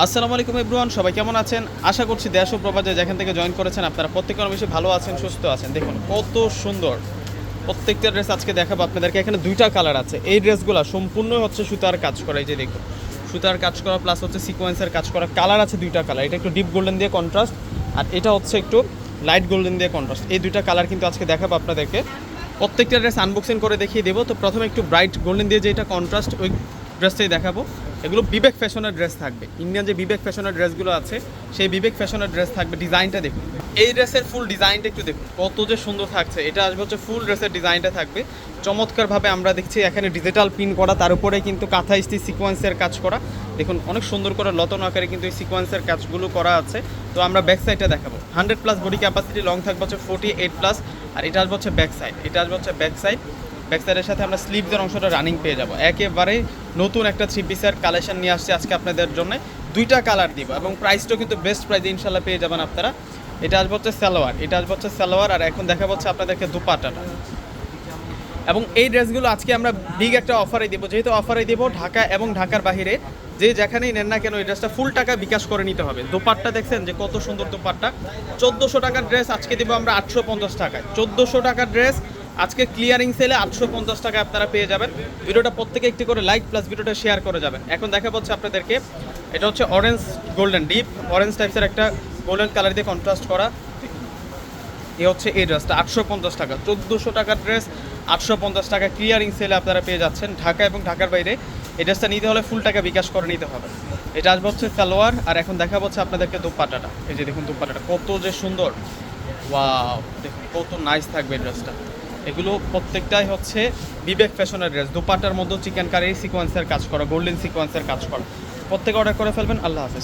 আসসালামু আলাইকুম এভরিওয়ান, সবাই কেমন আছেন? আশা করছি দেশ ও প্রবাদে যেখান থেকে জয়েন করেছেন আপনারা প্রত্যেকের বেশি ভালো আছেন, সুস্থ আছেন। দেখুন, কত সুন্দর। প্রত্যেকটা ড্রেস আজকে দেখাবো আপনাদেরকে। এখানে দুইটা কালার আছে। এই ড্রেসগুলো সম্পূর্ণ হচ্ছে সুতার কাজ করা। এই যে দেখুন, সুতার কাজ করা প্লাস হচ্ছে সিকোয়েন্সের কাজ করা। কালার আছে দুইটা কালার। এটা একটু ডিপ গোল্ডেন দিয়ে কন্ট্রাস্ট আর এটা হচ্ছে একটু লাইট গোল্ডেন দিয়ে কন্ট্রাস্ট এই দুইটা কালার কিন্তু আজকে দেখাবো আপনাদেরকে। প্রত্যেকটা ড্রেস আনবক্সিং করে দেখিয়ে দেবো। তো প্রথমে একটু ব্রাইট গোল্ডেন দিয়ে যেটা কন্ট্রাস্ট ওই ড্রেসটাই দেখাবো। এগুলো বিবেক ফ্যাশনের ড্রেস থাকবে। ইন্ডিয়ান যে বিবেক ফ্যাশনের ড্রেসগুলো আছে, সেই বিবেক ফ্যাশনের ড্রেস থাকবে ডিজাইনটা দেখুন। এই ড্রেসের ফুল ডিজাইনটা একটু দেখুন, কত যে সুন্দর থাকছে। এটা আসবে হচ্ছে ফুল ড্রেসের ডিজাইনটা থাকবে। চমৎকারভাবে আমরা দেখছি এখানে ডিজিটাল প্রিন্ট করা, তার উপরে কিন্তু কাঁথা ইস্তি সিকোয়েন্সের কাজ করা। দেখুন, অনেক সুন্দর করে লতন আকারে কিন্তু এই সিকোয়েন্সের কাজগুলো করা আছে। তো আমরা ব্যাক সাইডটা দেখাবো। Hundred plus body capacity long থাকবে হচ্ছে ফোর্টি এইট প্লাস আর এটা আসবে হচ্ছে ব্যাক সাইড এটা আসবে হচ্ছে ব্যাক সাইড ব্যাক সাইডের সাথে আমরা স্লিভদের অংশটা রানিং পেয়ে যাব। একেবারে নতুন একটা থ্রি পিসের কালেকশন নিয়ে আসছে আজকে আপনাদের জন্য। দুইটা কালার দিব এবং প্রাইসটাও কিন্তু বেস্ট প্রাইসে ইনশাল্লাহ পেয়ে যাবেন আপনারা। এটা আসবে হচ্ছে সালোয়ার। এটা আসবে হচ্ছে সালোয়ার আর এখন দেখা হচ্ছে আপনাদেরকে দুপাটাটা এবং এই ড্রেসগুলো আজকে আমরা বিগ একটা অফারে দিব। যেহেতু অফারে দিব ঢাকা এবং ঢাকার বাইরে যে যেখানেই নেন না কেন এই ড্রেসটা ফুল টাকা বিকাশ করে নিতে হবে। দোপাট্টা দেখছেন যে কত সুন্দর দোপাট্টা। চোদ্দোশো টাকার ড্রেস আজকে দিব আমরা আটশো পঞ্চাশ টাকায়। চোদ্দোশো টাকার ড্রেস আজকে ক্লিয়ারিং সেলে আটশো পঞ্চাশ টাকা আপনারা পেয়ে যাবেন। ভিডিওটা প্রত্যেকে একটি করে লাইক প্লাস ভিডিওটা শেয়ার করে যাবেন। এখন দেখা হচ্ছে আপনাদেরকে, এটা হচ্ছে অরেঞ্জ গোল্ডেন ডিপ অরেঞ্জ টাইপসের একটা গোল্ডেন কালার দিয়ে কন্ট্রাস্ট করা। এ হচ্ছে এই ড্রেসটা আটশো পঞ্চাশ টাকা, চোদ্দোশো টাকার ড্রেস আটশো পঞ্চাশ টাকা ক্লিয়ারিং সেলে আপনারা পেয়ে যাচ্ছেন। ঢাকা এবং ঢাকার বাইরে এই ড্রেসটা নিতে হলে ফুল টাকা বিকাশ করে নিতে হবে। এটা আসবে হচ্ছে সালোয়ার, আর এখন দেখা হচ্ছে আপনাদেরকে দুপাটাটা। এই যে দেখুন দুপাটাটা, কত যে সুন্দর। ওয়াও, দেখুন কত নাইস থাকবে এই ড্রেসটা এগুলো প্রত্যেকটাই হচ্ছে বিবেক ফ্যাশনের ড্রেস দুপাটার মধ্যে চিকেন কারি সিকোয়েন্সের কাজ করা গোল্ডেন সিকোয়েন্সের কাজ করা। প্রত্যেকে অর্ডার করে ফেলবেন, আল্লাহ হাফেজ।